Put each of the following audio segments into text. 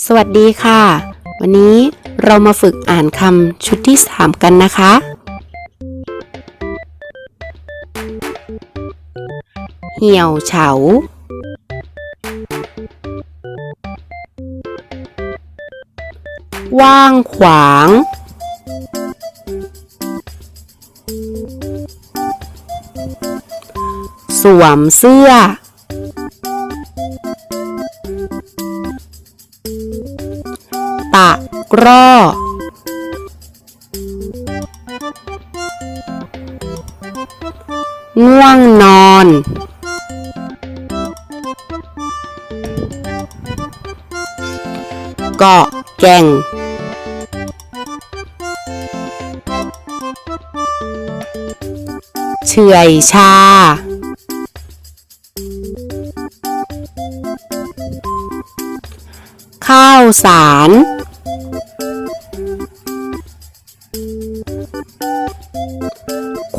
สวัสดีค่ะ วันนี้เรามาฝึกอ่านคำชุดที่ 3 กันนะคะ เหี่ยวเฉา ว่างขวาง สวมเสื้อ ร้อง่วงนอน เกาะแก่ง เฉื่อยชา ข้าวสาร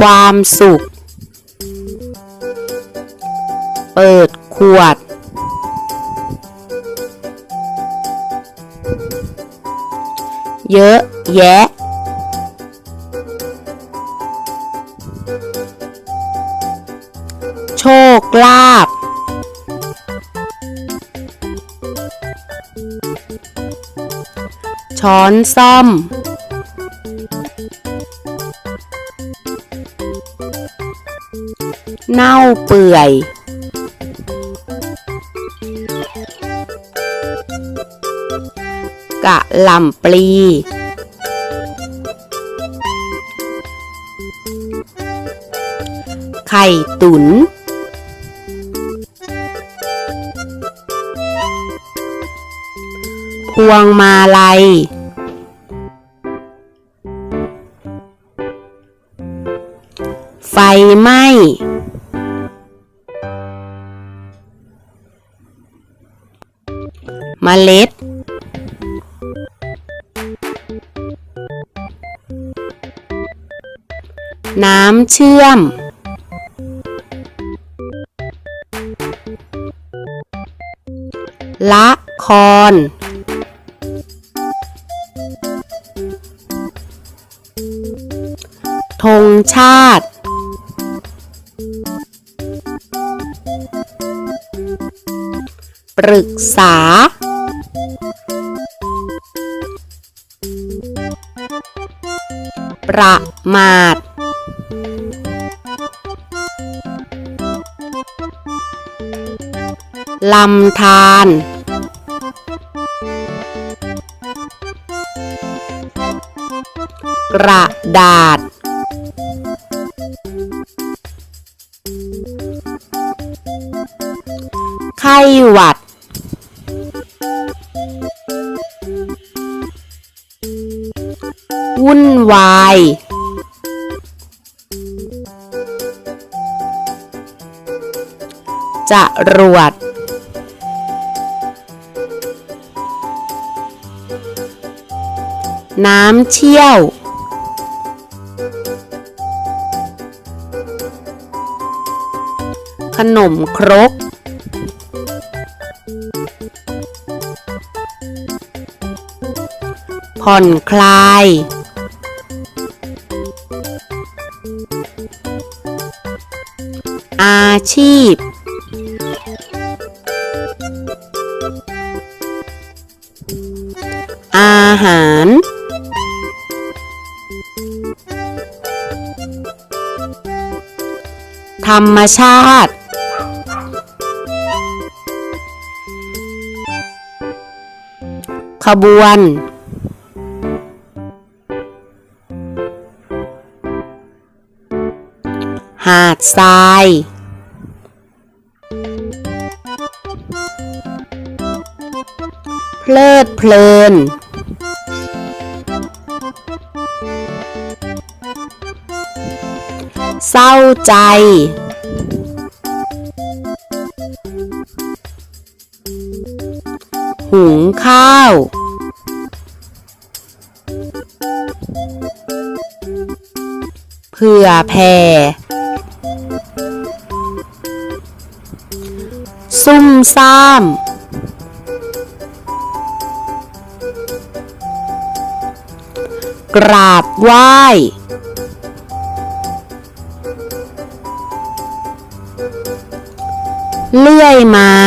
ความสุข เปิดขวด เยอะแยะ โชคลาภช้อนซ่อม เน่าเปื่อย กะหล่ำปลี ไข่ตุนพวงมาลัยไฟไหม้ ล็ด น้ำเชื่อม ละคร ธงชาติปรึกษา ประมาท ลำธารกระดาษ ไข้หวัด จะรวด น้ำเชี่ยว ขนมครก ผ่อนคลาย ชีพ อาหาร ธรรมชาติ ขบวนหาดทราย ลิดเพลิน เศร้าใจ หุงข้าว เผื่อแผ่ซุ่มซ่าม กราบไหว้เลื่อยไม้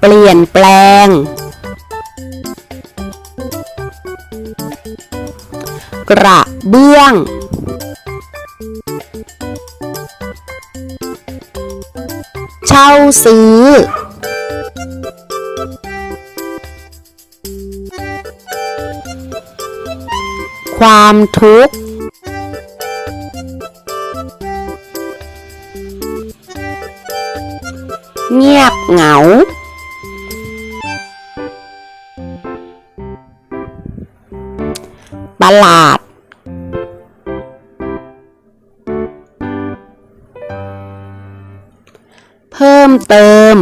เปลี่ยนแปลง กระเบื้อง เช่าซื้อ ความทุกข์ เงียบเหงา ประหลาด เพิ่มเติม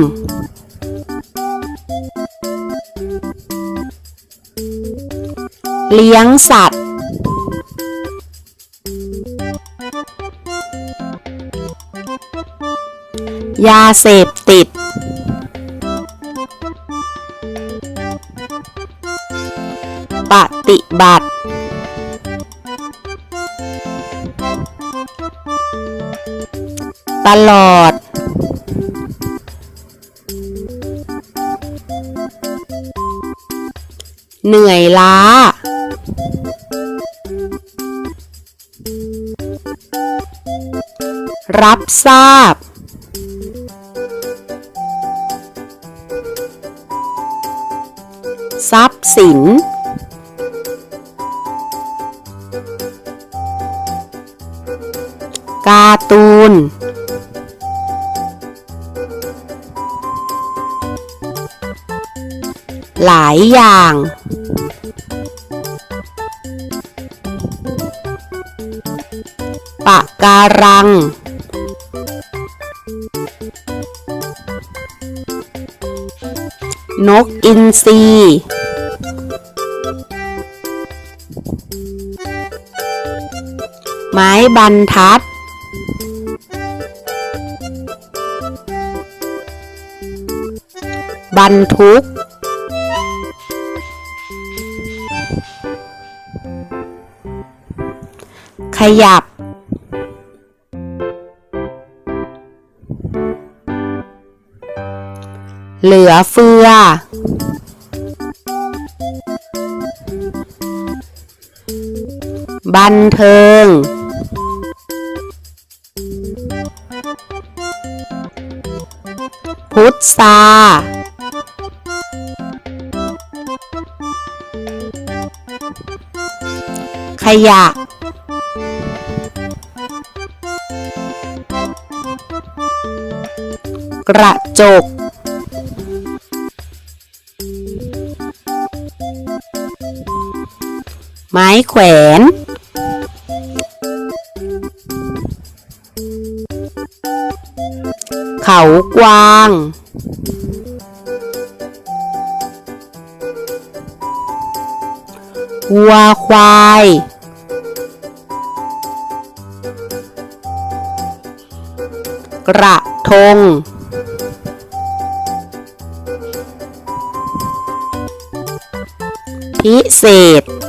เลี้ยงสัตว์ ยาเสพติด ปฏิบัติ ตลอด เหนื่อยล้า รับทราบ ทรัพย์สิน การ์ตูน หลายอย่าง ปะการัง นกอินทรีไม้บรรทัด บรรทุก ขยับ เหลือเฟือ บันเทิง พุทธาขยะ กระจก ไม้แขวน เขากวาง วัวควาย กระทง พิเศษ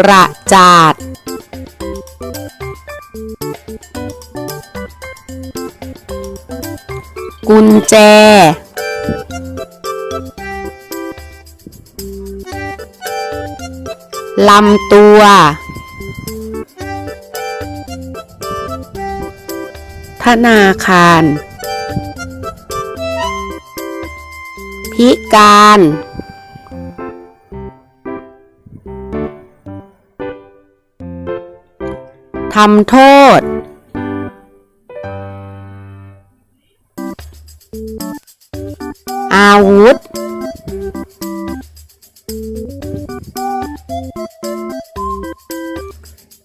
กระจาด กุญแจ ลำตัว ธนาคาร พิการ ทำโทษ อาวุธ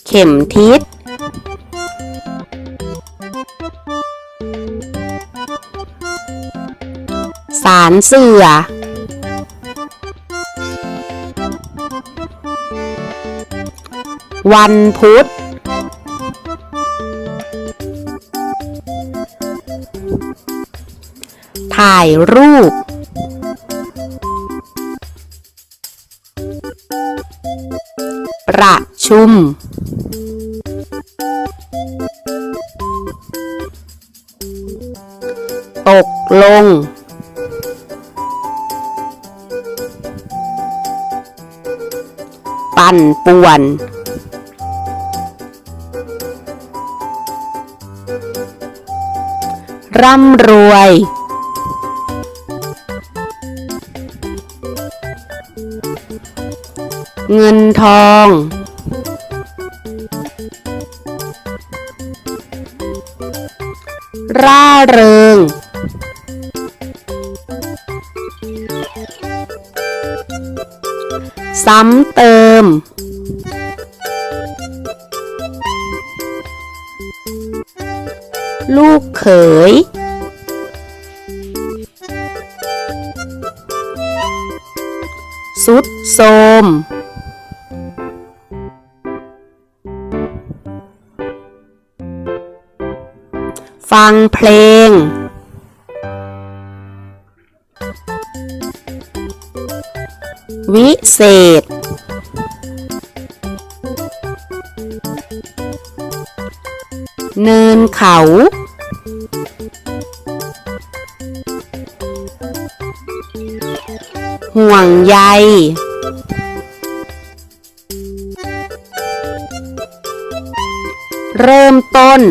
เข็มทิศ สารเสือวันพุธ ถ่ายรูป ประชุม ตกลง ปั่นป่วนร่ำรวย เงินทอง ร่าเริง ซ้ำเติม ลูกเขยสุดโทม ฟังเพลง วิเศษ เนินเขา ห่วงใยเริ่มต้น